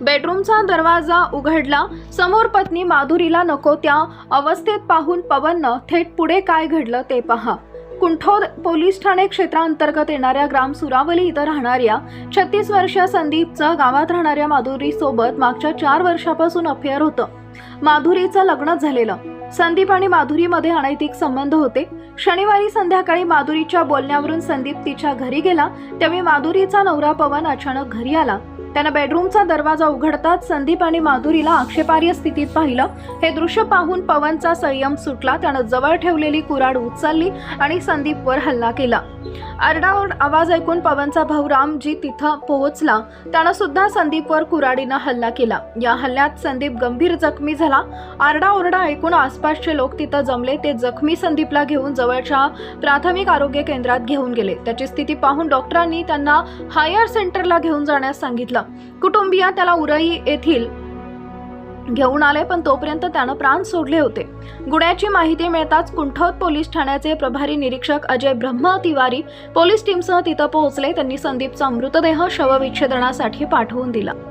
बेडरूमचा दरवाजा उघडला. समोर पत्नी माधुरीला नको त्या अवस्थेत पाहून पवननं थेट पुढे काय घडलं ते पहा. कुंठोद पोलीस ठाणे क्षेत्रांतर्गत येणाऱ्या ग्राम सुरावली इथं राहणाऱ्या छत्तीस वर्षीय संदीपचं गावात राहणाऱ्या माधुरी सोबत मागच्या चार वर्षापासून अफेअर होतं. माधुरीचं लग्न झालेलं. संदीप आणि माधुरीमध्ये अनैतिक संबंध होते. शनिवारी संध्याकाळी माधुरीच्या बोलण्यावरून संदीप तिच्या घरी गेला. त्यावेळी माधुरीचा नवरा पवन अचानक घरी आला. त्यानं बेडरूमचा दरवाजा उघडताच संदीप आणि माधुरीला आक्षेपार्ह स्थितीत पाहिलं. हे दृश्य पाहून पवनचा संयम सुटला. त्यानं जवळ ठेवलेली कुराड उचलली आणि संदीपवर हल्ला केला. आरडाओरड आवाज ऐकून पवनचा भाऊ रामजी तिथं पोहोचला. त्यानं सुद्धा संदीपवर कुराडीनं हल्ला केला. या हल्ल्यात संदीप गंभीर जखमी झाला. आरडाओरडा ऐकून आसपासचे लोक तिथं जमले ते जखमी संदीपला घेऊन जवळच्या प्राथमिक आरोग्य केंद्रात घेऊन गेले. त्याची स्थिती पाहून डॉक्टरांनी त्यांना हायर सेंटरला घेऊन जाण्यास सांगितलं. कुटुंबीय त्याला उरई येथील घेऊन आले पण तोपर्यंत त्यानं प्राण सोडले होते. गुन्ह्याची माहिती मिळताच कुंठवत पोलीस ठाण्याचे प्रभारी निरीक्षक अजय ब्रह्म तिवारी पोलीस टीमसह तिथं पोहोचले. त्यांनी संदीपचा मृतदेह शवविच्छेदनासाठी पाठवून दिला.